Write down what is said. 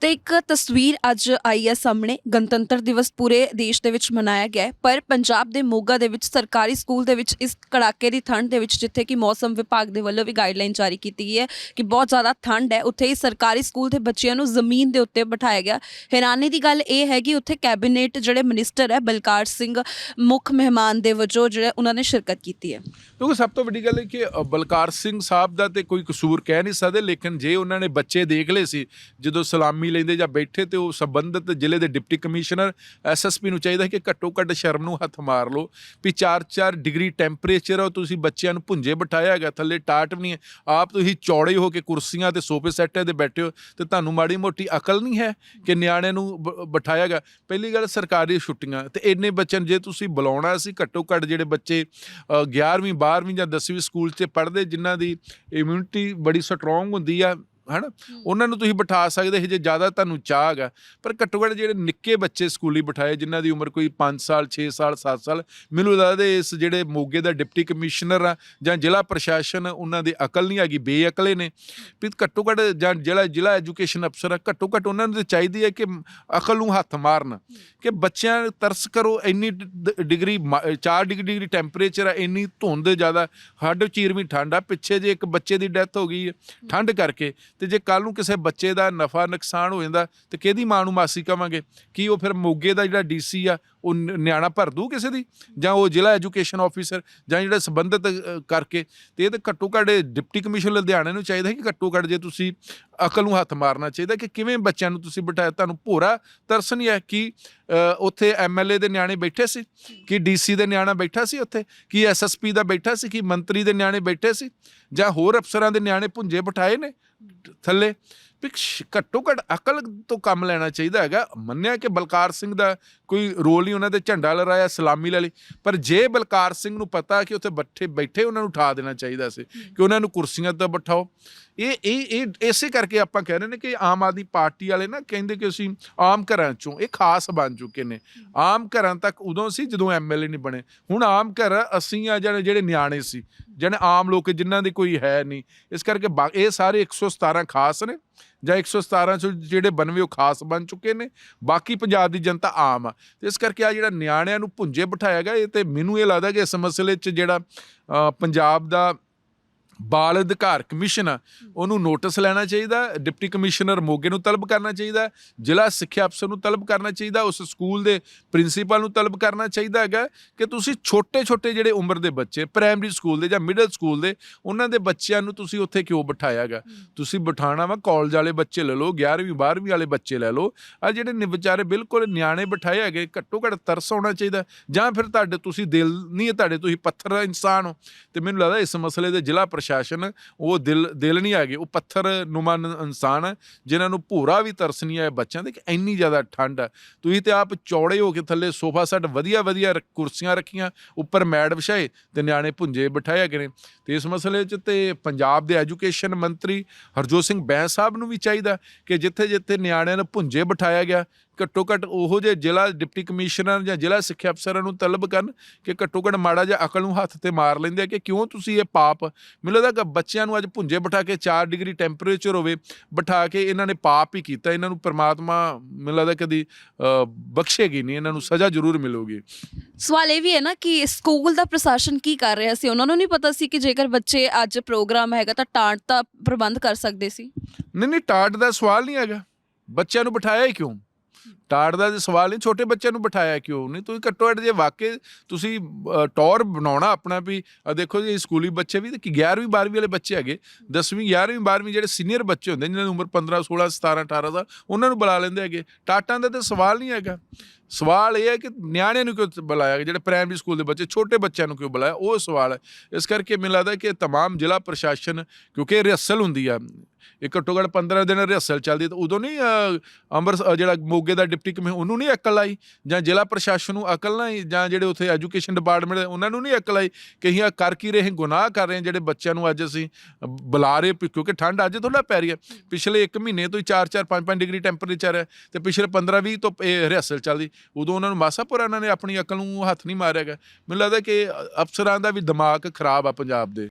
ਤੇ ਇੱਕ ਤਸਵੀਰ ਅੱਜ ਆਈ ਹੈ ਸਾਹਮਣੇ। ਗਣਤੰਤਰ ਦਿਵਸ ਪੂਰੇ ਦੇਸ਼ ਦੇ ਵਿੱਚ ਮਨਾਇਆ ਗਿਆ ਪਰ ਪੰਜਾਬ ਦੇ ਮੋਗਾ ਦੇ ਵਿੱਚ, ਸਰਕਾਰੀ ਸਕੂਲ ਦੇ ਵਿੱਚ, ਇਸ ਕੜਾਕੇ ਦੀ ਠੰਡ ਦੇ ਵਿੱਚ, ਜਿੱਥੇ ਕਿ ਮੌਸਮ ਵਿਭਾਗ ਦੇ ਵੱਲੋਂ ਵੀ ਗਾਈਡਲਾਈਨ ਜਾਰੀ ਕੀਤੀ ਗਈ ਹੈ ਕਿ ਬਹੁਤ ਜ਼ਿਆਦਾ ਠੰਡ ਹੈ, ਉੱਥੇ ਹੀ ਸਰਕਾਰੀ ਸਕੂਲ ਦੇ ਬੱਚਿਆਂ ਨੂੰ ਜ਼ਮੀਨ ਦੇ ਉੱਤੇ ਬਿਠਾਇਆ ਗਿਆ। ਹੈਰਾਨੀ ਦੀ ਗੱਲ ਇਹ ਹੈ ਕਿ ਉੱਥੇ ਕੈਬਨਿਟ ਜਿਹੜੇ ਮਿਨਿਸਟਰ ਹੈ, ਬਲਕਾਰ ਸਿੰਘ, ਮੁੱਖ ਮਹਿਮਾਨ ਦੇ ਵਜੋਂ ਜਿਹੜੇ ਉਹਨਾਂ ਨੇ ਸ਼ਿਰਕਤ ਕੀਤੀ ਹੈ। ਕਿਉਂਕਿ ਸਭ ਤੋਂ ਵੱਡੀ ਗੱਲ ਹੈ ਕਿ ਬਲਕਾਰ ਸਿੰਘ ਸਾਹਿਬ ਦਾ ਤੇ ਕੋਈ ਕਸੂਰ ਕਹਿ ਨਹੀਂ ਸਕਦੇ, ਲੇਕਿਨ ਜੇ ਉਹਨਾਂ ਨੇ ਬੱਚੇ ਦੇਖ ਲਏ ਸੀ, ਜਦੋਂ ਸਲਾਮੀ ਲੈਂਦੇ ਜਾਂ ਬੈਠੇ ਤੇ ਉਹ ਸੰਬੰਧਿਤ ਜ਼ਿਲ੍ਹੇ ਦੇ ਡਿਪਟੀ ਕਮਿਸ਼ਨਰ ਐਸਐਸਪੀ ਨੂੰ ਚਾਹੀਦਾ ਕਿ ਘੱਟੋ ਘੱਟ ਸ਼ਰਮ ਨੂੰ ਹੱਥ ਮਾਰ ਲਓ ਵੀ 4-4 ਡਿਗਰੀ ਟੈਂਪਰੇਚਰ ਆ ਤੁਸੀਂ ਬੱਚਿਆਂ ਨੂੰ ਭੁੰਜੇ ਬਿਠਾਇਆ ਹੈਗਾ ਥੱਲੇ ਟਾਟ ਵੀ ਨਹੀਂ ਹੈ। ਆਪ ਤੁਸੀਂ ਚੌੜੇ ਹੋ ਕੇ ਕੁਰਸੀਆਂ ਤੇ ਸੋਫੇ ਸੈੱਟਾਂ ਤੇ ਬੈਠੇ ਹੋ ਤੇ ਤੁਹਾਨੂੰ ਮਾੜੀ ਮੋਟੀ ਅਕਲ ਨਹੀਂ ਹੈ ਕਿ ਨਿਆਣਿਆਂ ਨੂੰ ਬ- ਬਿਠਾਇਆ ਹੈਗਾ। ਪਹਿਲੀ ਗੱਲ ਸਰਕਾਰੀ ਛੁੱਟੀਆਂ ਤੇ ਇੰਨੇ ਬੱਚਿਆਂ ਨੂੰ ਜੇ ਤੁਸੀਂ ਬੁਲਾਉਣਾ ਸੀ ਘੱਟੋ ਘੱਟ ਜਿਹੜੇ ਬੱਚੇ ਅ, 11ਵੀਂ 12ਵੀਂ ਜਾਂ 10ਵੀਂ ਸਕੂਲ 'ਚ ਪੜ੍ਹਦੇ ਜਿਨ੍ਹਾਂ ਦੀ ਇਮਿਊਨਿਟੀ ਬੜੀ ਸਟਰੋਂਗ ਹੁੰਦੀ ਆ ਹਨਾ? ਉਹਨਾਂ ਨੂੰ ਤੁਸੀਂ ਬਿਠਾ ਸਕਦੇ ਜੇ ਜ਼ਿਆਦਾ ਤੁਹਾਨੂੰ ਚਾਹ ਹੈਗਾ। ਪਰ ਘੱਟੋ ਘੱਟ ਜਿਹੜੇ ਨਿੱਕੇ ਬੱਚੇ ਸਕੂਲੀ ਬਿਠਾਏ ਜਿਨ੍ਹਾਂ ਦੀ ਉਮਰ ਕੋਈ 5 ਸਾਲ 6 ਸਾਲ 7 ਸਾਲ ਮੈਨੂੰ ਲੱਗਦਾ ਇਸ ਜਿਹੜੇ ਮੋਗੇ ਦਾ ਡਿਪਟੀ ਕਮਿਸ਼ਨਰ ਆ ਜਾਂ ਜ਼ਿਲ੍ਹਾ ਪ੍ਰਸ਼ਾਸਨ ਉਹਨਾਂ ਦੀ ਅਕਲ ਨਹੀਂ ਹੈਗੀ ਬੇਅਕਲੇ ਨੇ। ਵੀ ਘੱਟੋ ਘੱਟ ਜਾਂ ਜਿਹੜਾ ਜ਼ਿਲ੍ਹਾ ਐਜੂਕੇਸ਼ਨ ਅਫਸਰ ਆ ਘੱਟੋ ਘੱਟ ਉਹਨਾਂ ਨੂੰ ਤਾਂ ਚਾਹੀਦੀ ਹੈ ਕਿ ਅਕਲ ਨੂੰ ਹੱਥ ਮਾਰਨ। ਕਿ ਬੱਚਿਆਂ ਤਰਸ ਕਰੋ ਇੰਨੀ ਡਿਗਰੀ 4 ਡਿਗਰੀ ਟੈਂਪਰੇਚਰ ਆ ਇੰਨੀ ਧੁੰਦ ਜ਼ਿਆਦਾ ਹੱਡ ਚੀਰਵੀਂ ਠੰਡ ਆ ਪਿੱਛੇ ਜੇ ਇੱਕ ਬੱਚੇ ਦੀ ਡੈਥ ਹੋ ਗਈ ਹੈ। ਠੰਡ ਕਰਕੇ ਤੇ ਜੇ ਕੱਲ ਨੂੰ ਕਿਸੇ ਬੱਚੇ ਦਾ ਨਫਾ ਨੁਕਸਾਨ ਹੋ ਜਾਂਦਾ ਤੇ ਕਿਹਦੀ ਮਾਂ ਨੂੰ ਮਾਸੀ ਕਵਾਂਗੇ? ਕੀ ਉਹ ਫਿਰ ਮੋਗੇ ਦਾ ਜਿਹੜਾ ਡੀਸੀ ਆ ਉਹ ਨ- ਨਿਆਣਾ ਭਰ ਦੂ ਕਿਸੇ ਦੀ? ਜਾਂ ਉਹ ਜ਼ਿਲ੍ਹਾ ਐਜੂਕੇਸ਼ਨ ਆਫੀਸਰ ਜਾਂ ਜਿਹੜਾ ਸੰਬੰਧਿਤ ਕਰਕੇ? ਤੇ ਇਹ ਤਾਂ ਘੱਟੋ ਘੱਟ ਡਿਪਟੀ ਕਮਿਸ਼ਨਰ ਲੁਧਿਆਣੇ ਨੂੰ ਚਾਹੀਦਾ ਕਿ ਘੱਟੋ ਘੱਟ ਜੇ ਤੁਸੀਂ ਅਕਲ ਨੂੰ ਹੱਥ ਮਾਰਨਾ ਚਾਹੀਦਾ ਕਿ ਕਿਵੇਂ ਬੱਚਿਆਂ ਨੂੰ ਤੁਸੀਂ ਬਿਠਾਇਆ ਤੁਹਾਨੂੰ ਭੋਰਾ ਤਰਸ ਨਹੀਂ ਹੈ ਕਿ ਅ, ਉੱਥੇ ਐਮਐਲਏ ਦੇ ਨਿਆਣੇ ਬੈਠੇ ਸੀ? ਕਿ ਡੀਸੀ ਦੇ ਨਿਆਣਾ ਬੈਠਾ ਸੀ ਉੱਥੇ? ਕਿ ਐਸਐਸਪੀ ਦਾ ਬੈਠਾ ਸੀ? ਕਿ ਮੰਤਰੀ ਦੇ ਨਿਆਣੇ ਬੈਠੇ ਸੀ? ਜਾਂ ਹੋਰ ਅਫਸਰਾਂ ਦੇ ਨਿਆਣੇ ਪੁੰਜੇ ਬਿਠਾਏ ਨੇ? ਥੱਲੇ ਵੀ ਸ਼- ਘੱਟੋ ਘੱਟ ਅਕਲ ਤੋਂ ਕੰਮ ਲੈਣਾ ਚਾਹੀਦਾ ਹੈਗਾ। ਮੰਨਿਆ ਕਿ ਬਲਕਾਰ ਸਿੰਘ ਦਾ ਕੋਈ ਰੋਲ ਨਹੀਂ ਉਹਨਾਂ ਦੇ ਝੰਡਾ ਲਹਿਰਾਇਆ ਸਲਾਮੀ ਲੈ ਲਈ ਪਰ ਜੇ ਬਲਕਾਰ ਸਿੰਘ ਨੂੰ ਪਤਾ ਕਿ ਉੱਥੇ ਬੱਠੇ ਬੈਠੇ ਉਹਨਾਂ ਨੂੰ ਉਠਾ ਦੇਣਾ ਚਾਹੀਦਾ ਸੀ ਕਿ ਉਹਨਾਂ ਨੂੰ ਕੁਰਸੀਆਂ ਤੇ ਬਿਠਾਓ। ਇਹ ਇਹ ਇਹ ਇਸੇ ਕਰਕੇ ਆਪਾਂ ਕਹਿ ਰਹੇ ਨੇ ਕਿ ਆਮ ਆਦਮੀ ਪਾਰਟੀ ਵਾਲੇ ਨਾ ਕਹਿੰਦੇ ਕਿ ਅਸੀਂ ਆਮ ਘਰਾਂ ਚੋਂ ਇਹ ਖਾਸ ਬਣ ਚੁੱਕੇ ਨੇ। ਆਮ ਘਰਾਂ ਤੱਕ ਉਦੋਂ ਸੀ ਜਦੋਂ ਐਮਐਲਏ ਨਹੀਂ ਬਣੇ। ਹੁਣ ਆਮ ਘਰ ਅਸੀਂ ਆ ਜਿਹੜੇ ਜਿਹੜੇ ਨਿਆਣੇ ਸੀ ਜਿਹੜੇ ਆਮ ਲੋਕ ਜਿਨ੍ਹਾਂ ਦੀ ਕੋਈ ਹੈ ਨਹੀਂ। ਇਸ ਕਰਕੇ ਇਹ ਸਾਰੇ 117 ਖਾਸ ਨੇ। ਜਾਂ 117 'ਚ ਜਿਹੜੇ 92 ਉਹ ਖਾਸ ਬਣ ਚੁੱਕੇ ਨੇ, ਬਾਕੀ ਪੰਜਾਬ ਦੀ ਜਨਤਾ ਆਮ ਆ। ਤੇ ਇਸ ਕਰਕੇ ਆ ਜਿਹੜਾ ਨਿਆਣਿਆਂ ਨੂੰ ਭੁੰਜੇ ਬਿਠਾਇਆ ਗਿਆ, ਇਹ ਤੇ ਮੈਨੂੰ ਇਹ ਲੱਗਦਾ ਕਿ ਇਸ ਮਸਲੇ 'ਚ ਜਿਹੜਾ ਪੰਜਾਬ ਦਾ ਬਾਲ ਅਧਿਕਾਰ ਕਮਿਸ਼ਨ ਆ ਉਹਨੂੰ ਨੋਟਿਸ ਲੈਣਾ ਚਾਹੀਦਾ ਡਿਪਟੀ ਕਮਿਸ਼ਨਰ ਮੋਗੇ ਨੂੰ ਤਲਬ ਕਰਨਾ ਚਾਹੀਦਾ ਜ਼ਿਲ੍ਹਾ ਸਿੱਖਿਆ ਅਫਸਰ ਨੂੰ ਤਲਬ ਕਰਨਾ ਚਾਹੀਦਾ ਉਸ ਸਕੂਲ ਦੇ ਪ੍ਰਿੰਸੀਪਲ ਨੂੰ ਤਲਬ ਕਰਨਾ ਚਾਹੀਦਾ ਹੈਗਾ ਕਿ ਤੁਸੀਂ ਛੋਟੇ ਛੋਟੇ ਜਿਹੜੇ ਉਮਰ ਦੇ ਬੱਚੇ ਪ੍ਰਾਇਮਰੀ ਸਕੂਲ ਦੇ ਜਾਂ ਮਿਡਲ ਸਕੂਲ ਦੇ ਉਹਨਾਂ ਦੇ ਬੱਚਿਆਂ ਨੂੰ ਤੁਸੀਂ ਉੱਥੇ ਕਿਉਂ ਬਿਠਾਇਆ ਹੈਗਾ? ਤੁਸੀਂ ਬਿਠਾਣਾ ਵਾ ਕਾਲਜ ਵਾਲੇ ਬੱਚੇ ਲੈ ਲਓ 11ਵੀਂ 12ਵੀਂ ਵਾਲੇ ਬੱਚੇ ਲੈ ਲਓ ਆ ਜਿਹੜੇ ਨੇ ਵਿਚਾਰੇ ਬਿਲਕੁਲ ਨਿਆਣੇ ਬਿਠਾਏ ਹੈਗੇ ਘੱਟੋ ਘੱਟ ਤਰਸ ਆਉਣਾ ਚਾਹੀਦਾ ਜਾਂ ਫਿਰ ਤੁਹਾਡੇ ਤੁਸੀਂ ਦਿਲ ਨਹੀਂ ਹੈ ਤੁਹਾਡੇ ਤੁਸੀਂ ਪੱਥਰ ਇਨਸਾਨ ਹੋ ਤੇ ਮੈਨੂੰ ਲੱਗਦਾ ਇਸ ਮਸਲੇ ਦੇ ਜ਼ਿਲ੍ਹਾ ਪ੍ਰਸ਼ਾਸਨ, ਉਹ ਦਿਲ ਦਿਲ ਨਹੀਂ ਹੈਗੇ, ਉਹ ਪੱਥਰ ਨੁਮਾ ਇਨਸਾਨ ਹੈ, ਜਿਨ੍ਹਾਂ ਨੂੰ ਭੂਰਾ ਵੀ ਤਰਸ ਨਹੀਂ ਆਇਆ ਬੱਚਿਆਂ ਦੇ, ਕਿ ਇੰਨੀ ਜ਼ਿਆਦਾ ਠੰਡ ਹੈ। ਤੁਸੀਂ ਤੇ ਆਪ ਚੌੜੇ ਹੋ ਕੇ ਥੱਲੇ ਸੋਫਾ ਸੈੱਟ ਵਧੀਆ ਵਧੀਆ ਕੁਰਸੀਆਂ ਰੱਖੀਆਂ, ਉੱਪਰ ਮੈਡ ਵਿਛਾਏ ਤੇ ਨਿਆਣੇ ਭੁੰਜੇ ਬਿਠਾਏ ਹੈਗੇ ਨੇ। ਤੇ ਇਸ ਮਸਲੇ 'ਚ ਤੇ ਪੰਜਾਬ ਦੇ ਐਜੂਕੇਸ਼ਨ ਮੰਤਰੀ ਹਰਜੋਤ ਸਿੰਘ ਬੈਂਸ ਸਾਹਿਬ ਨੂੰ ਵੀ ਚਾਹੀਦਾ ਕਿ ਜਿੱਥੇ ਜਿੱਥੇ ਨਿਆਣਿਆਂ ਨੂੰ ਭੁੰਜੇ ਬਿਠਾਇਆ ਗਿਆ ਘੱਟੋ ਘੱਟ ਉਹੋ ਜਿਹੇ ਜ਼ਿਲ੍ਹਾ ਡਿਪਟੀ ਕਮਿਸ਼ਨਰ ਜਾਂ ਜ਼ਿਲ੍ਹਾ ਸਿੱਖਿਆ ਅਫਸਰਾਂ ਨੂੰ ਤਲਬ ਕਰਨ ਕਿ ਘੱਟੋ ਘੱਟ ਮਾੜਾ ਜਿਹਾ ਅਕਲ ਨੂੰ ਹੱਥ ਤੇ ਮਾਰ ਲੈਂਦੇ ਆ ਕਿ ਕਿਉਂ ਤੁਸੀਂ ਇਹ ਪਾਪ ਮੈਨੂੰ ਲੱਗਦਾ ਕਿ ਬੱਚਿਆਂ ਨੂੰ ਅੱਜ ਭੁੰਜੇ ਬਿਠਾ ਕੇ 4 ਡਿਗਰੀ ਟੈਂਪਰੇਚਰ ਹੋਵੇ ਬਿਠਾ ਕੇ ਇਹਨਾਂ ਨੇ ਪਾਪ ਹੀ ਕੀਤਾ ਇਹਨਾਂ ਨੂੰ ਪ੍ਰਮਾਤਮਾ ਮੈਨੂੰ ਲੱਗਦਾ ਕਦੀ ਬਖਸ਼ੇਗੀ ਨਹੀਂ ਇਹਨਾਂ ਨੂੰ ਸਜ਼ਾ ਜ਼ਰੂਰ ਮਿਲੂਗੀ। ਸਵਾਲ ਇਹ ਵੀ ਹੈ ਨਾ ਕਿ ਸਕੂਲ ਦਾ ਪ੍ਰਸ਼ਾਸਨ ਕੀ ਕਰ ਰਿਹਾ ਸੀ? ਉਹਨਾਂ ਨੂੰ ਨਹੀਂ ਪਤਾ ਸੀ ਕਿ ਜੇਕਰ ਬੱਚੇ ਅੱਜ ਪ੍ਰੋਗਰਾਮ ਹੈਗਾ ਤਾਂ ਟਾਂਟ ਦਾ ਪ੍ਰਬੰਧ ਕਰ ਸਕਦੇ ਸੀ? ਨਹੀਂ ਨਹੀਂ ਟਾਟ ਦਾ ਸਵਾਲ ਨਹੀਂ ਹੈਗਾ। ਬੱਚਿਆਂ ਨੂੰ ਬਿਠਾਇਆ ਹੀ ਕਿਉਂ? ਟਾਟ ਦਾ ਸਵਾਲ ਨਹੀਂ ਛੋਟੇ ਬੱਚਿਆਂ ਨੂੰ ਬਿਠਾਇਆ ਕਿਉਂ? ਨਹੀਂ ਤੁਸੀਂ ਘੱਟੋ ਘੱਟ ਜੇ ਵਾਕਈ ਤੁਸੀਂ ਅ, ਟੌਰ ਬਣਾਉਣਾ ਆਪਣਾ ਵੀ ਦੇਖੋ ਜੀ ਸਕੂਲੀ ਬੱਚੇ ਵੀ ਤੇ ਕਿ 11ਵੀਂ 12ਵੀਂ ਵਾਲੇ ਬੱਚੇ ਹੈਗੇ 10ਵੀਂ 11ਵੀਂ 12ਵੀਂ ਜਿਹੜੇ ਸੀਨੀਅਰ ਬੱਚੇ ਹੁੰਦੇ ਜਿਨ੍ਹਾਂ ਦੀ ਉਮਰ 15 16 17 18 ਦਾ ਉਹਨਾਂ ਨੂੰ ਬੁਲਾ ਲੈਂਦੇ ਹੈਗੇ। ਟਾਟਾਂ ਦਾ ਤਾਂ ਸਵਾਲ ਨਹੀਂ ਹੈਗਾ। ਸਵਾਲ ਇਹ ਹੈ ਕਿ ਨਿਆਣੇ ਨੂੰ ਕਿਉਂ ਬੁਲਾਇਆ? ਜਿਹੜੇ ਪ੍ਰਾਇਮਰੀ ਸਕੂਲ ਦੇ ਬੱਚੇ ਛੋਟੇ ਬੱਚਿਆਂ ਨੂੰ ਕਿਉਂ ਬੁਲਾਇਆ? ਉਹ ਸਵਾਲ ਹੈ। ਇਸ ਕਰਕੇ ਮੈਨੂੰ ਲੱਗਦਾ ਕਿ ਤਮਾਮ ਜ਼ਿਲ੍ਹਾ ਪ੍ਰਸ਼ਾਸਨ ਕਿਉਂਕਿ ਰਿਹਰਸਲ ਹੁੰਦੀ ਆ ਇਹ ਘੱਟੋ ਘੱਟ 15 ਦਿਨ ਰਿਹਰਸਲ ਚੱਲਦੀ ਤਾਂ ਉਦੋਂ ਨਹੀਂ ਅ, ਅੰਮ੍ਰਿਤ ਜਿਹੜਾ ਮੋਗੇ ਦਾ ਡਿਪਟੀ ਕਮਿਸ਼ਨ ਉਹਨੂੰ ਨਹੀਂ ਅਕਲ ਆਈ? ਜਾਂ ਜ਼ਿਲ੍ਹਾ ਪ੍ਰਸ਼ਾਸਨ ਨੂੰ ਅਕਲ ਨਾ ਆਈ? ਜਾਂ ਜਿਹੜੇ ਉੱਥੇ ਐਜੂਕੇਸ਼ਨ ਡਿਪਾਰਟਮੈਂਟ ਉਹਨਾਂ ਨੂੰ ਨਹੀਂ ਅਕਲ ਆਈ ਕਿ ਅਸੀਂ ਕਰ ਕੀ ਰਹੇ ਗੁਨਾਹ ਕਰ ਰਹੇ ਜਿਹੜੇ ਬੱਚਿਆਂ ਨੂੰ ਅੱਜ ਅਸੀਂ ਬੁਲਾ ਰਹੇ ਕਿਉਂਕਿ ਠੰਡ ਅੱਜ ਥੋੜਾ ਪੈ ਰਹੀ ਹੈ। ਪਿਛਲੇ 1 ਮਹੀਨੇ ਤੋਂ ਹੀ 4-4 5-5 ਡਿਗਰੀ ਟੈਂਪਰੇਚਰ ਹੈ ਤੇ ਪਿਛਲੇ 15-20 ਤੋਂ ਇਹ ਰਿਹਰਸਲ ਚੱਲਦੀ। ਉਦੋਂ ਉਹਨਾਂ ਨੂੰ ਮਾਸਾ ਪੁਰਾ ਨੇ ਆਪਣੀ ਅਕਲ ਨੂੰ ਹੱਥ ਨਹੀਂ ਮਾਰਿਆਗਾ ਮੈਨੂੰ ਲੱਗਦਾ ਕਿ ਅਫਸਰਾਂ ਦਾ ਵੀ ਦਿਮਾਗ ਖਰਾਬ ਆ ਪੰਜਾਬ ਦੇ।